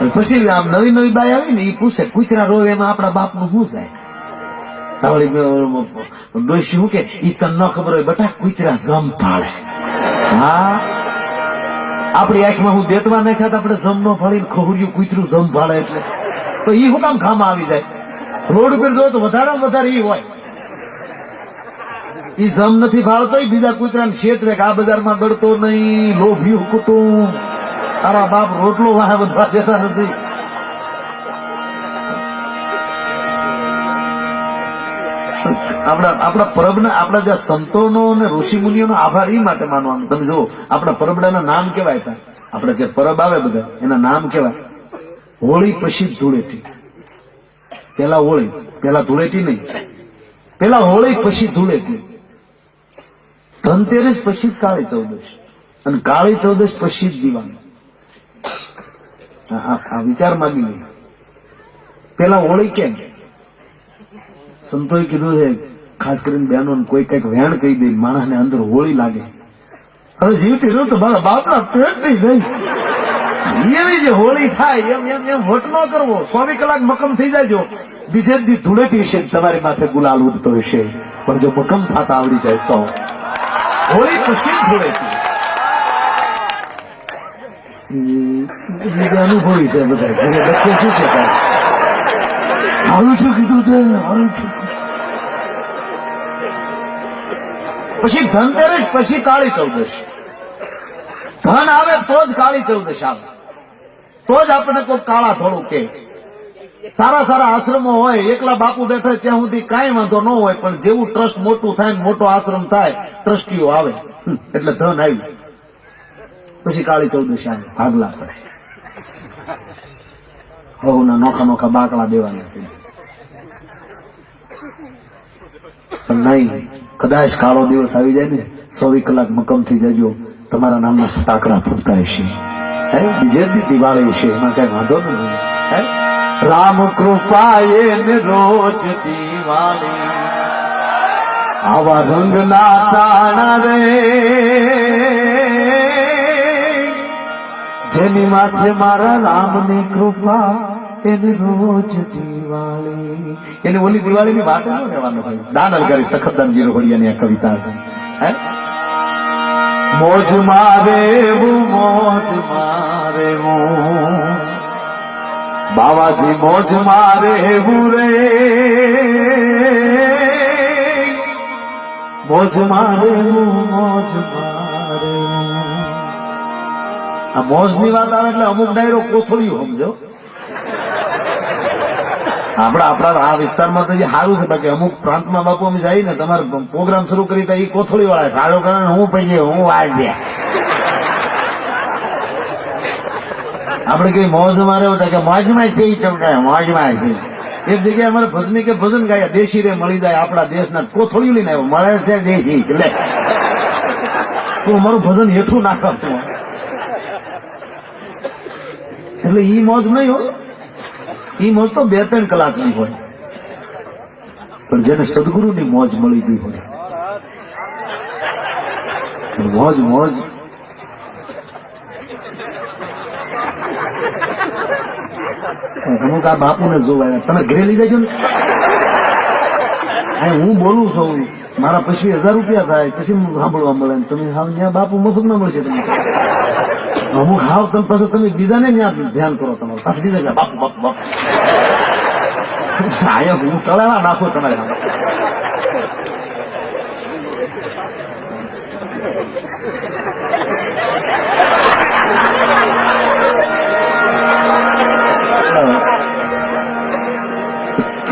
પછી આમ નવી નવી બાઈ આવી ને એ પૂછે, કૂતરા રોવે એમાં આપણા બાપનું શું જાય તાવળી ડોશી શું કે, ઈ તને ન ખબર હોય બટા કૂતરા જમ પાળે હા? આપણી આંખમાં હું દેતવા નાખ્યા આપણે જમ નો ફાળીને ખહુર્યું કૂતરું જમ ફાળે એટલે. તો ઈ શું કામ ખામાં આવી જાય? રોડ ઉપર જોયો તો વધારે વધારે ઈ હોય. ઈ જમ નથી ફાળતો બીજા કૂતરાને ક્ષેત્રે આ બજારમાં ગળતો નહીં, લોભિયું કુટુંબ. તારા બાપ રોટલો વાહે વધવા જતા નથી. આપણા આપણા પરબના આપણા જે સંતોનો અને ઋષિ મુનિઓનો આભાર એ માટે માનવાનો. તમે જુઓ, આપણા પરબડાના નામ કેવાય હતા આપણા જે પરબ આવે બધા, એના નામ કેવાય. હોળી પછી ધૂળેટી. પેલા હોળી, પેલા ધૂળેટી નહીં. પેલા હોળી પછી ધૂળેટી. ધનતેરસ પછી જ કાળી ચૌદશ. અને કાળી ચૌદશ પછી જ દિવાળી. આ- વિચાર માંગી લે. પેલા હોળી કેમ? સંતોએ કીધું છે, ખાસ કરીને બહેનો કોઈ કંઈક વેણ કહી દે, માણસને અંદર હોળી લાગે. હવે જીવતી રહ્યું તો મારા બાપના પેટ નહીં ગઈ એવી જે હોળી થાય, એમ એમ એમ વટ ન કરવો. સ્વામી કલાક મકમ થઈ જાય બીજે દી ધૂળેટી છે તમારી માથે ગુલાલ ઉડતો હશે. પણ જો મકમ થતા આવડી જાય તો. હોળી પછી ધૂળેટી. અનુભવી છે બધા બચ્ચે શું છે હારું શું કીધું તે, હારું પછી ધનતેરસ પછી કાળી ચૌદશ. ધન આવે તો જ કાળી ચૌદશ આવે. તો જ આપણે કોઈ કાળા થોડું કે સારા સારા આશ્રમો હોય, એકલા બાપુ બેઠા ત્યાં સુધી કાંઈ વાંધો ન હોય, પણ જેવું ટ્રસ્ટ મોટું થાય મોટો આશ્રમ થાય ટ્રસ્ટીઓ આવે. એટલે ધન આવ્યું. પછી કાળી ચૌદશી આવે ભાગલા પડે. હવના નોખા નોખા બાકડા દેવાના પણ નહીં, કદાચ કાળો દિવસ આવી જાય ને ચોવીસ કલાક મકમ થઈ જજો, તમારા નામના ફટાકડા ફૂટતા હશે. હે, બીજે દિવાળી છે એમાં કઈ વાંધો નહીં હે? રામ કૃપાએ ને રોજ દિવાળી. આવા રંગના તાણા રે. જેની માથે મારા રામની કૃપા, એને રોજ દિવાળી એને ઓલી દિવાળીની વાત ન દાનલ કરી તખતદાનજી રોહડિયાની આ કવિતા. હે મોજ મારે મોજ મારે બાવાજી, મોજ મારે રે મોજ મારે મોજ મારે. આ મોજની વાત આવે એટલે અમુક ડાયરો કોથળીઓ સમજો. આપણા આપણા આ વિસ્તારમાં તો સારું છે, બાકી અમુક પ્રાંતમાં બાપુ અમે જઈએ ને તમારે પ્રોગ્રામ શરૂ કરી તો એ કોથળી વાળા સારો કારણ હું પછી હું દે. આપણે કઈ મોજ મારે કે મોજમાં થઈ ચમકે મોજમાં એક જગ્યાએ અમારે ભજની કે ભજન ગાયા, દેશી રે મળી જાય, આપણા દેશના કોથળીઓ લઈને આવ્યો, મળે છે દેશી એટલે તું અમારું ભજન હેઠું નાખતું એટલે ઈ મોજ નહીં હોય ઈ મોજ તો બે ત્રણ કલાકની હોય. પણ જેને સદગુરુની મોજ મળી ગઈ હોય. મોજ મોજ. અમુક આ બાપુને જોવા તમે ઘરે લઈ જજો ને. હું બોલું છું. મારા પછી હજાર રૂપિયા થાય. પછી સાંભળવા મળે તમે ત્યાં બાપુ મફત ના મળશે તમને. અમુક હાવ તમે પછી તમે બીજાને ત્યાં ધ્યાન કરો તમારું. પાછું બીજા બાપુ બાપુ બાપુ. આયા, હું તળાવા નાખો તમારે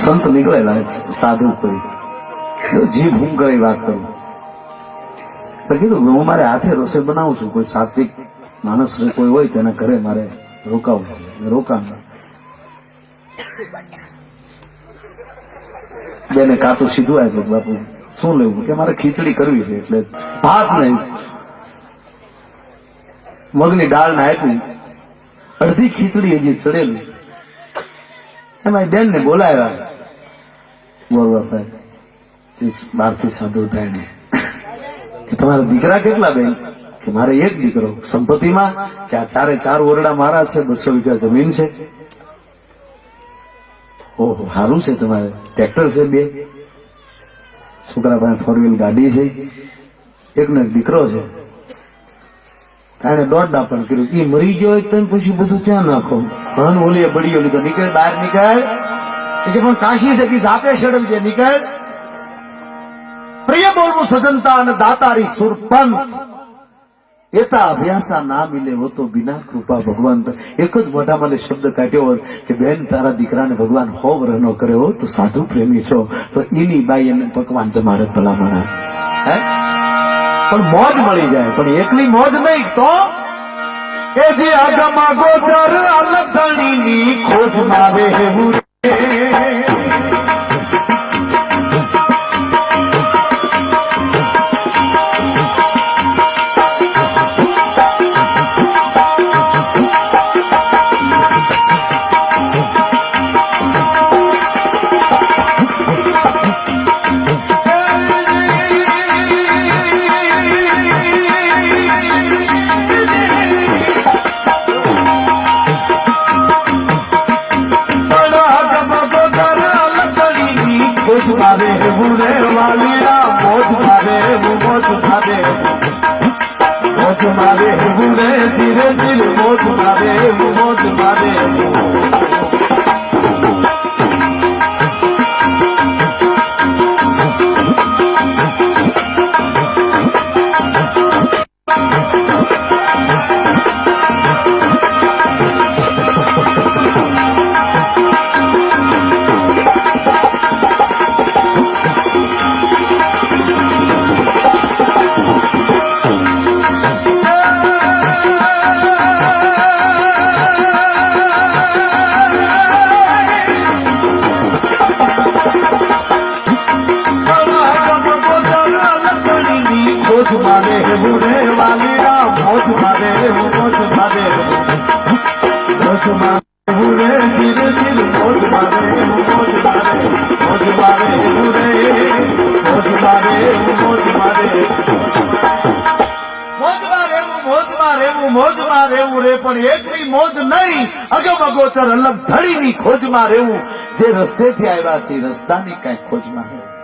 સંત નીકળેલા સાધુ કોઈ. જીભ હું કરી વાત કરું. તો કીધું, હું મારે હાથે રસોઈ બનાવું છું, કોઈ સાત્વિક માણસ કોઈ હોય તો ઘરે મારે રોકાવું. રોકાણ બેને કાચું સીધું આવ્યું બાપુ, શું લેવું? કે મારે ખીચડી કરવી છે એટલે ભાત નહીં મગની દાળ ને આપી. અડધી ખીચડી હજી ચડેલી. એમાં બેન ને બોલાવ્યા બોલવા બાપા બહારથી સાધુ થાય ને. તમારા દીકરા કેટલા બેન? કે મારે એક દીકરો, સંપત્તિમાં કે આ ચારે ચાર ઓરડા મારા છે, બસો વીઘા જમીન છે. ઓહો સારું છે તમારે. ટ્રેક્ટર છે બે. છોકરા પાસે ફોર વ્હીલ ગાડી છે. એકનો એક દીકરો છે. કારણે દોઢ દાપણ કર્યું. એ મરી ગયો હોય તો પછી બધું ત્યાં નાખો? હન ઓલીએ ઓલી તો નીકળ, બહાર નીકળ. કે પણ કાશી છે કે આપે શરમ છે નીકળ. પ્રિય બોલવું સજનતા અને દાતારી સુરપંથ. એતા અભ્યાસા ના મિલે તો બિના કૃપા ભગવાન એક જ મોઢા મને શબ્દ કાઢ્યો હોત કે, બેન, તારા દીકરાને ભગવાન હોવ વરનો કર્યો તો સાધુ પ્રેમી છો. તો એની બાઈ એને પકવાન જમાડે ભલામણા હે? પણ મોજ મળી જાય, પણ એકલી મોજ નહીં તો? એ જે આગમાં ગોચર અલધણીની ખોજ મારે પણ એકની મોજ નહીં. અગમ અગોચર અલગ ધડીની ખોજમાં રહેવું. જે રસ્તેથી આવ્યા છે, રસ્તાની કઈ ખોજમાં રહેવું.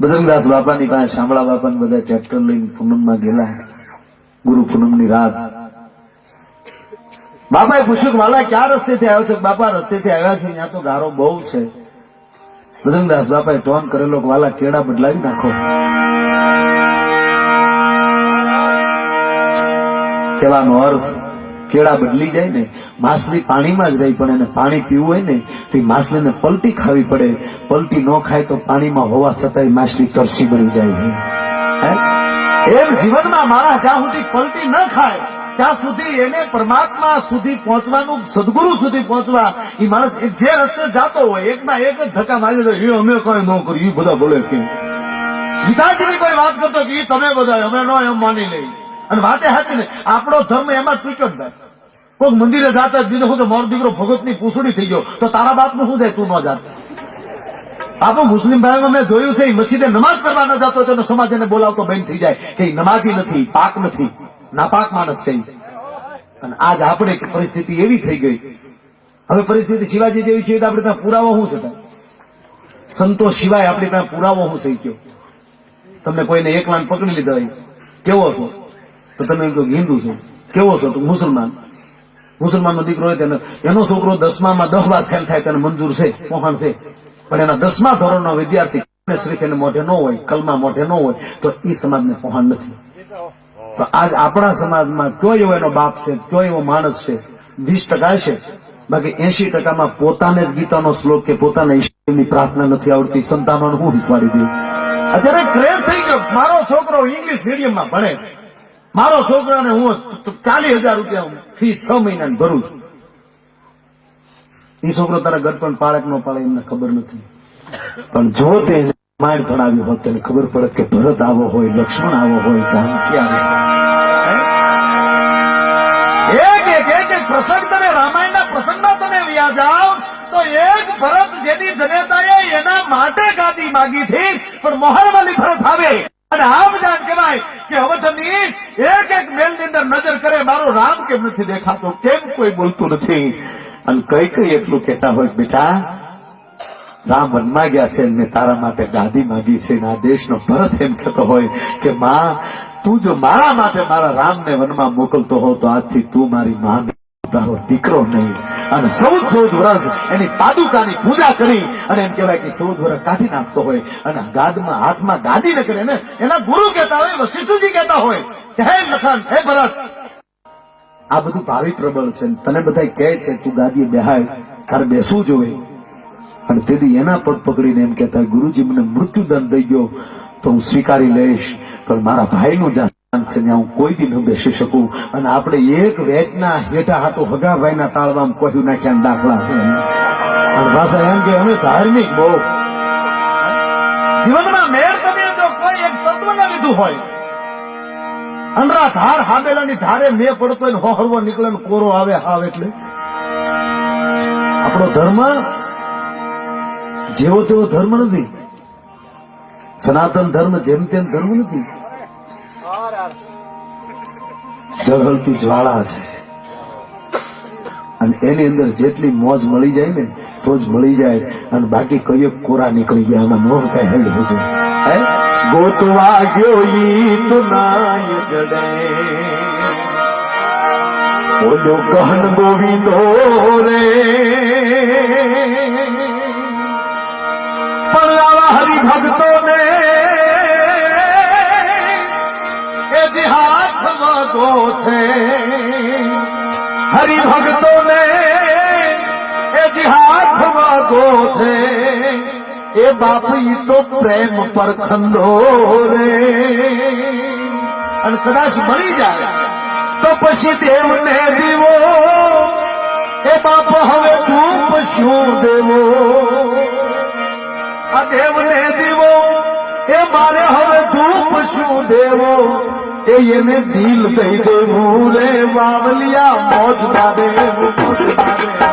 બજરંગદાસ બાપાની પાસે શામળા બાપા બધા ટ્રેક્ટર લઈને પૂનમમાં ગયેલા. ગુરુ પૂનમની રાત. બાપાએ પૂછ્યું કે, વાલા, ક્યાં રસ્તેથી આવ્યો છે? બાપા, રસ્તેથી આવ્યા છે ત્યાં તો ગારો બહુ છે. બજરંગદાસ બાપાએ ટોન કરેલો કે, વાલા, કેળા બદલાવી નાખો. કહેવાનો અર્થ, કેળા બદલી જાય ને, માછલી પાણીમાં જ રહી, પણ એને પાણી પીવું હોય ને, તો એ માછલીને પલટી ખાવી પડે. પલટી ન ખાય તો પાણીમાં હોવા છતાંય માછલી તરસી બની જાય એમ જીવનમાં મારા જ્યાં સુધી પલટી ન ખાય, ત્યાં સુધી એને પરમાત્મા સુધી પહોંચવાનું, સદગુરુ સુધી પહોંચવા, એ માણસ જે રસ્તે જાતો હોય, એકના એક જ ધક્કા મારી દો, એ અમે કઈ ન કર્યું, એ બધા બોલે કે. ગીતાજીની કોઈ વાત કરતો કે, ઈ તમે બધા અમે નો એમ માની લઈ અને વાતે હાચી ને આપણો ધર્મ એમાં તૂટ્યો જ કોઈક મંદિરે જાતા બીજો શું કે મારો દીકરો ભગતની પૂછડી થઈ ગયો. તો તારા બાપનું શું થાય તું ન જાત? આપણો મુસ્લિમ ભાઈમાં મેં જોયું છે મસ્જિદે નમાઝ કરવા ન જતો તો સમાજ એને બોલાવતો બંધ થઈ જાય કે નમાજી નથી, પાક નથી. નાપાક માણસ છે અને આજ આપણે પરિસ્થિતિ એવી થઈ ગઈ. હવે પરિસ્થિતિ શિવાજી જેવી છે તો આપણે ત્યાં પુરાવો શું છે સંતો સિવાય આપણી પાસે પુરાવો હું થઈ ગયો તમને કોઈને એક લાન પકડી લીધા હોય. કેવો છો? તો તમે એમ હિન્દુ છું. કેવો છો તું? મુસલમાન. મુસલમાનનો દીકરો હોય તેને એનો છોકરો દસમામાં દસ વાર ફેલ થાય તેને મંજૂર છે, મોહન છે. પણ એના દસમા ધોરણનો વિદ્યાર્થી શ્રીફ એને મોઢે ન હોય, કલમા મોઢે ન હોય, તો એ સમાજને પહોંચ નથી. તો આજ આપણા સમાજમાં કયો એવો એનો બાપ છે, કયો એવો માણસ છે, વીસ ટકા છે. બાકી એસી ટકામાં પોતાને જ ગીતાનો શ્લોક કે પોતાના ઈશ્વરની પ્રાર્થના નથી આવડતી. સંતાનોને હું શીખવાડી દઉં. અત્યારે ક્રેઝ થઈ ગયો મારો છોકરો ઇંગ્લિશ મીડિયમમાં ભણે. મારો છોકરાને હું ચાલીસ હજાર રૂપિયા ફી છ મહિનાની ભરું છું. એ છોકરો તારા ગઢપણ પાળે કે ન પાળે, એમને ખબર નથી. પણ જો તે માણ ભણાવ્યું હોત, તેને ખબર પડે કે ભરત આવો હોય, લક્ષ્મણ આવો હોય જાનકી આવે એક એક એક પ્રસંગ તમે, રામાયણના પ્રસંગમાં તમે વ્યા જાઓ, તો એક ભરત જેની જનેતાએ એના માટે ગાદી માગી હતી, પણ મોહલવાલી ભરત આવે. અને આમ જાણ કહેવાય કે અવધની એક એક મેલની અંદર નજર કરે, મારો રામ કેમ નથી દેખાતો? કેમ કોઈ બોલતું નથી? અને કઈ કઈ એટલું કહેતા હોય બેટા, રામ વનમાં ગયા છે મેં તારા માટે ગાદી માગી છે આ દેશનો ભરત એમ કહેતો હોય કે માં, તું જો મારા માટે મારા રામને વનમાં મોકલતો હો તો આજથી તું મારી માં તારો દીકરો નહીં. અને ચૌદ ચૌદ વર્ષ એની પાદુકાની પૂજા કરી, અને એમ કહેવાય કે ચૌદ વર્ષ કાઢી નાખતો હોય, અને ગાદમાં, હાથમાં ગાદી ન કરે ને એના ગુરુ કહેતા હોય વશિષ્ઠજી કહેતા હોય, કે હે લખન હે ભરત. આ બધું ભાવિ પ્રબળ છે તને બધા કહે છે, તું ગાદીએ બેહાય તારે બેસવું જોઈએ. અને તેથી એના પગ પકડીને એમ કહેતા, ગુરુજી, મને મૃત્યુદંડ દઈ ગયો તો હું સ્વીકારી લઈશ, પણ મારા ભાઈનું જ્યાં હું કોઈ દી ન બેસી શકું. અને આપણે એક વેચના હેઠા હાટો હગાભાઈના તાળવામાં કહ્યું નાખ્યા દાખલા અને પાછા એમ કે અમે ધાર્મિક બહુ. જીવનમાં મેળ તમે જો કોઈ એક તત્વ ન લીધું હોય. અનરા ધાર હામેલાની ધારે મેં પડતો હોય હરવો નીકળે કોરો આવે, હાવ એટલે. આપણો ધર્મ જેવો તેવો ધર્મ નથી. સનાતન ધર્મ જેમ તેમ ધર્મ નથી. જળહળતી જ્વાળા છે. અને એની અંદર જેટલી મોજ મળી જાય ને, તો જ મળી જાય અને બાકી કયો કોરા નીકળી ગયા એમાં મોહ કઈ હેડ હોજો. હે? ગોતવા ગયો ઈ તો નાય જડે. ઓલો ગહન ગોવિંદો રે. પણ આવા હરિભક્તો ને વાગો છે. હરિભક્તો ને એ જે હાથ વાગો છે. એ બાપી તો પ્રેમ પર ખંડો રે. અને કદાચ મળી જાય, તો પછી દેવને દીવો. એ બાપ હવે ધૂપ શું દેવો? આ દેવને દીવો, એ મારે હવે ધૂપ એ એને ઢીલ દઈ દેવું રે વાવલિયા મોજ મારે મોજ મારે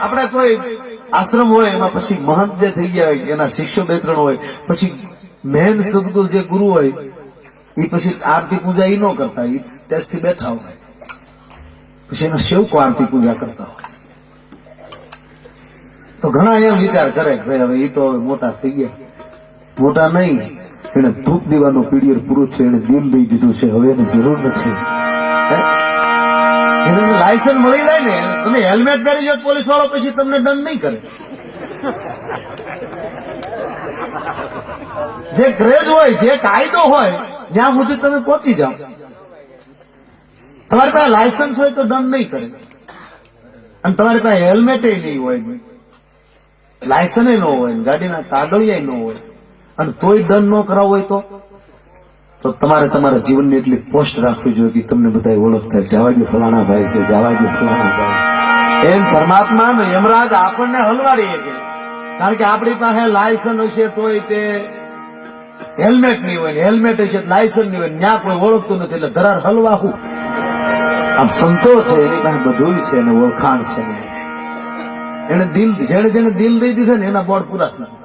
આપણે કોઈ આશ્રમ હોય, એમાં પછી મહંત જે થઈ ગયા હોય, એના શિષ્ય બે ત્રણ હોય, પછી મેન સદગુરુ જે ગુરુ હોય એ પછી આરતી પૂજા એ ન કરતા એ ટેસ્ટથી બેઠા હોય. પછી એના સેવકો આરતી પૂજા કરતા હોય. તો ઘણા એમ વિચાર કરે કે હવે એ તો હવે મોટા થઈ ગયા. મોટા નહીં, એને ધૂપ દીવાનો પીડીયર પૂરું છે, એને દિલ દઈ દીધું છે, હવે એની જરૂર નથી. એને લાયસન્સ મળી જાય ને, તમે હેલ્મેટ પહેરી જો પોલીસ વાળો પછી તમને દંડ નહીં કરે. જે ક્રેજ હોય, જે કાયદો હોય જ્યાં સુધી તમે પહોંચી જાઓ. તમારી પાસે લાયસન્સ હોય તો દંડ નહીં કરે. અને તમારી પાસે હેલ્મેટ નહીં હોય. લાયસન્સ ન હોય ગાડીના કાગળિયા ન હોય. અને તોય દંડ ન કરાવવો હોય તો? તો તમારે તમારા જીવનની એટલી પોસ્ટ રાખવી જોઈએ કે તમને બધા ઓળખતા જવા દો ફલાણા ભાઈ છે, જવા ફલાણા ભાઈ. એમ પરમાત્મા ને યમરાજ આપણને હલવાડી શકે. કારણ કે આપણી પાસે લાયસન્સ હશે તોય તે હેલ્મેટ નહીં હોય હેલ્મેટ હશે લાયસન્સ નહીં હોય ત્યાં કોઈ ઓળખતું નથી એટલે ધરાર હલવાહું. આમ સંતોષ છે, એની પાસે બધું છે અને ઓળખાણ છે. ને એને દિલ જેને જેને દિલ દઈ દીધા ને એના બોર્ડ પૂરા થયા.